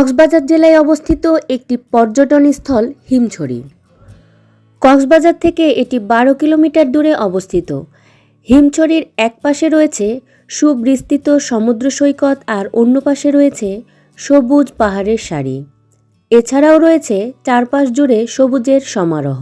কক্সবাজার জেলায় অবস্থিত একটি পর্যটন স্থল হিমছড়ি। কক্সবাজার থেকে এটি বারো কিলোমিটার দূরে অবস্থিত। হিমছড়ির এক পাশে রয়েছে সুবিস্তৃত সমুদ্র সৈকত আর অন্য পাশে রয়েছে সবুজ পাহাড়ের সারি। এছাড়াও রয়েছে চারপাশ জুড়ে সবুজের সমারোহ।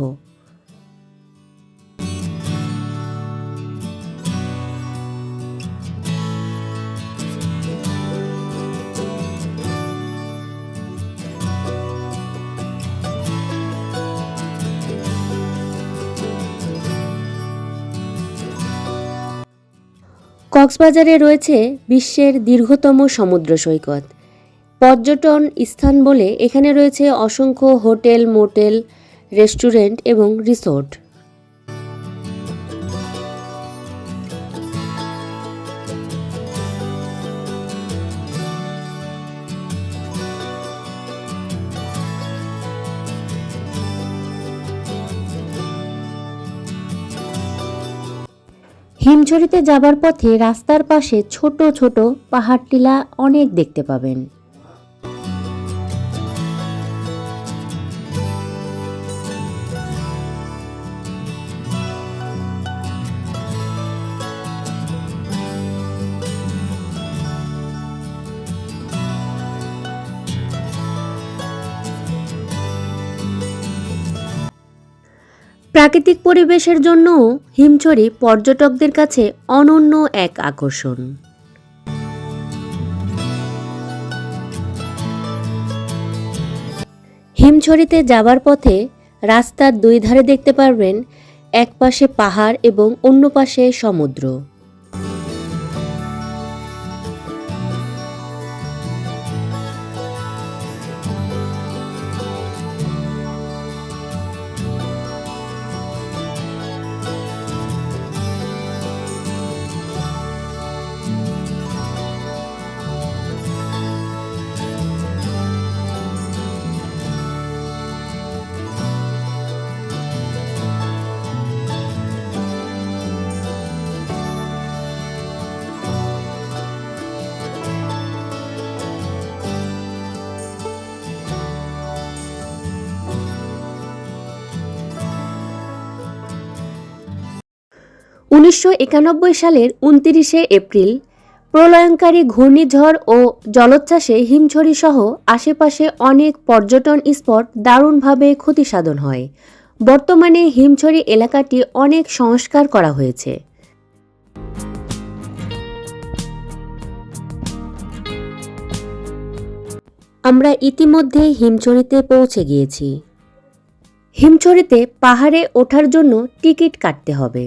কক্সবাজারে রয়েছে বিশ্বের দীর্ঘতম সমুদ্র সৈকত। পর্যটন স্থান বলে এখানে রয়েছে অসংখ্য হোটেল, মোটেল, রেস্টুরেন্ট এবং রিসোর্ট। হিমছড়িতে যাবার পথে রাস্তার পাশে ছোট ছোট পাহাড় টিলা অনেক দেখতে পাবেন। প্রাকৃতিক পরিবেশের জন্যও হিমছড়ি পর্যটকদের কাছে অনন্য এক আকর্ষণ। হিমছড়িতে যাবার পথে রাস্তার দুই ধারে দেখতে পারবেন এক পাশে পাহাড় এবং অন্য পাশে সমুদ্র। উনিশশো একানব্বই সালের উনতিরিশে এপ্রিল, প্রলয়ঙ্কারী ঘূর্ণিঝড় ও জলোচ্ছ্বাসে হিমছড়ি সহ আশেপাশে অনেক পর্যটন স্পট দারুণভাবে ক্ষতিসাধন হয়। বর্তমানে হিমছড়ি এলাকাটি অনেক সংস্কার করা হয়েছে। আমরা ইতিমধ্যে হিমছড়িতে পৌঁছে গিয়েছি। হিমছড়িতে পাহাড়ে ওঠার জন্য টিকিট কাটতে হবে।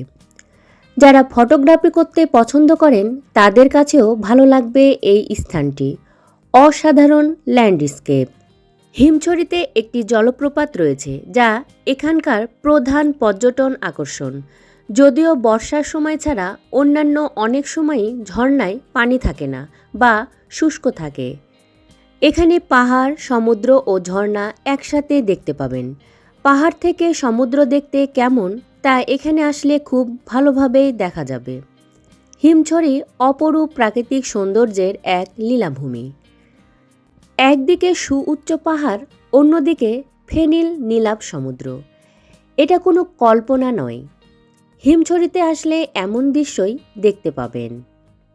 যারা ফটোগ্রাফি করতে পছন্দ করেন, তাদের কাছেও ভালো লাগবে এই স্থানটি। অসাধারণ ল্যান্ডস্কেপ। হিমছড়িতে একটি জলপ্রপাত রয়েছে, যা এখানকার প্রধান পর্যটন আকর্ষণ। যদিও বর্ষার সময় ছাড়া অন্যান্য অনেক সময়ই ঝর্ণায় পানি থাকে না বা শুষ্ক থাকে। এখানে পাহাড়, সমুদ্র ও ঝর্ণা একসাথে দেখতে পাবেন। পাহাড় থেকে সমুদ্র দেখতে কেমন তা এখানে আসলে খুব ভালোভাবেই দেখা যাবে। হিমছড়ি অপরূপ প্রাকৃতিক সৌন্দর্যের এক লীলাভূমি। একদিকে সুউচ্চ পাহাড়, অন্যদিকে ফেনিল নীলাভ সমুদ্র। এটা কোনো কল্পনা নয়। হিমছড়িতে আসলে এমন দৃশ্যই দেখতে পাবেন।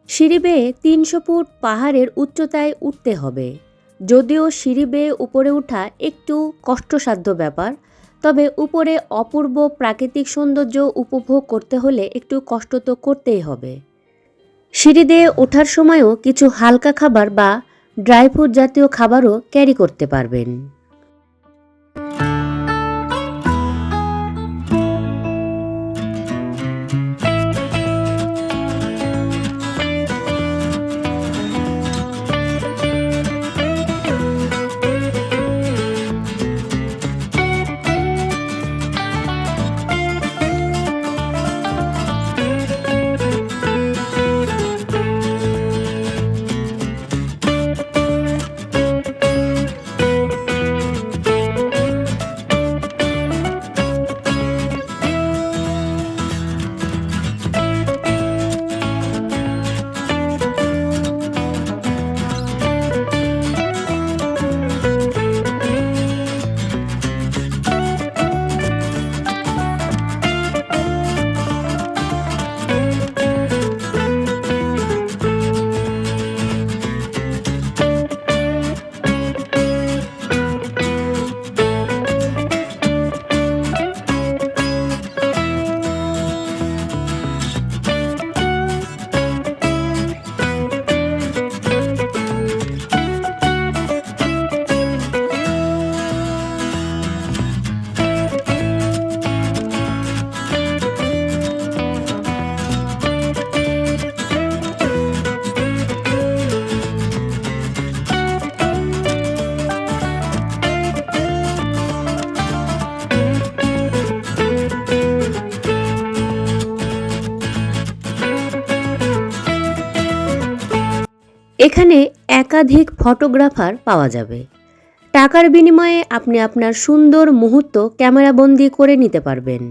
সিঁড়ি বেয়ে তিনশো ফুট পাহাড়ের উচ্চতায় উঠতে হবে। যদিও সিঁড়ি বেয়ে উপরে ওঠা একটু কষ্টসাধ্য ব্যাপার তবে উপরে অপূর্ব প্রাকৃতিক সৌন্দর্য উপভোগ করতে হলে একটু কষ্ট তো করতেই হবে। সিঁড়ি দিয়ে ওঠার সময়ও কিছু হালকা খাবার বা ড্রাই ফ্রুট জাতীয় খাবারও ক্যারি করতে পারবেন। একাধিক ফটোগ্রাফার পাওয়া যাবে। টাকার বিনিময়ে আপনি আপনার সুন্দর মুহূর্ত ক্যামেরাবন্দি করে নিতে পারবেন।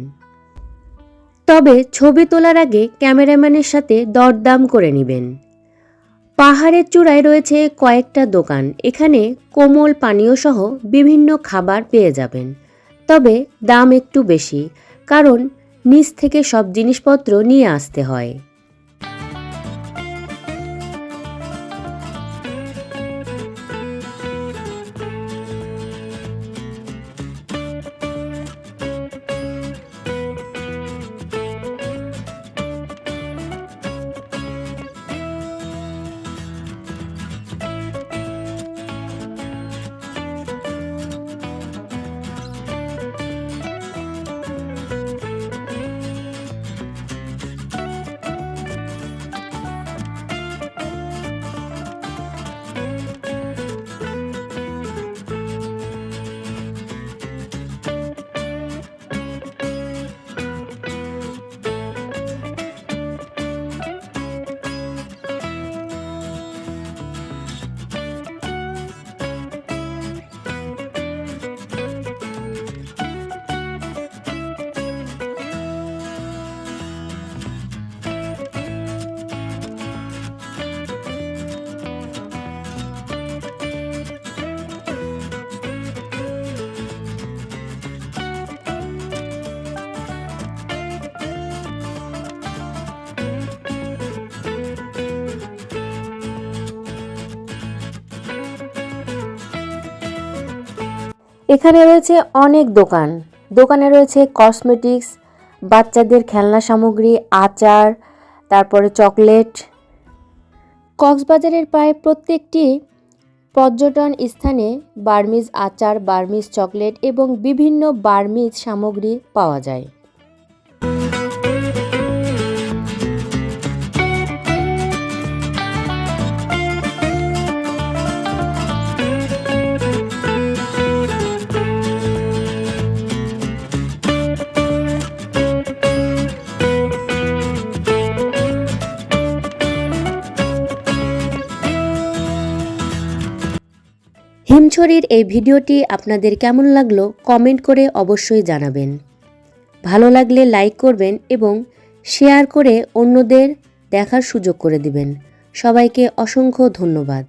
তবে ছবি তোলার আগে ক্যামেরাম্যানের সাথে দরদাম করে নেবেন। পাহাড়ের চূড়ায় রয়েছে কয়েকটা দোকান। এখানে কোমল পানীয় সহ বিভিন্ন খাবার পেয়ে যাবেন। তবে দাম একটু বেশি, কারণ নিচ থেকে সব জিনিসপত্র নিয়ে আসতে হয়। এখানে রয়েছে অনেক দোকান। দোকানে রয়েছে কসমেটিক্স বাচ্চাদের খেলনা সামগ্রী, আচার, তারপরে চকলেট কক্সবাজারের প্রায় প্রত্যেকটি পর্যটন স্থানে বার্মিজ আচার, বার্মিজ চকলেট এবং বিভিন্ন বার্মিজ সামগ্রী পাওয়া যায়। হিমছড়ির এই ভিডিওটি আপনাদের কেমন লাগল কমেন্ট করে অবশ্যই জানাবেন। ভালো লাগলে লাইক করবেন এবং শেয়ার করে অন্যদের দেখার সুযোগ করে দিবেন। সবাইকে অসংখ্য ধন্যবাদ।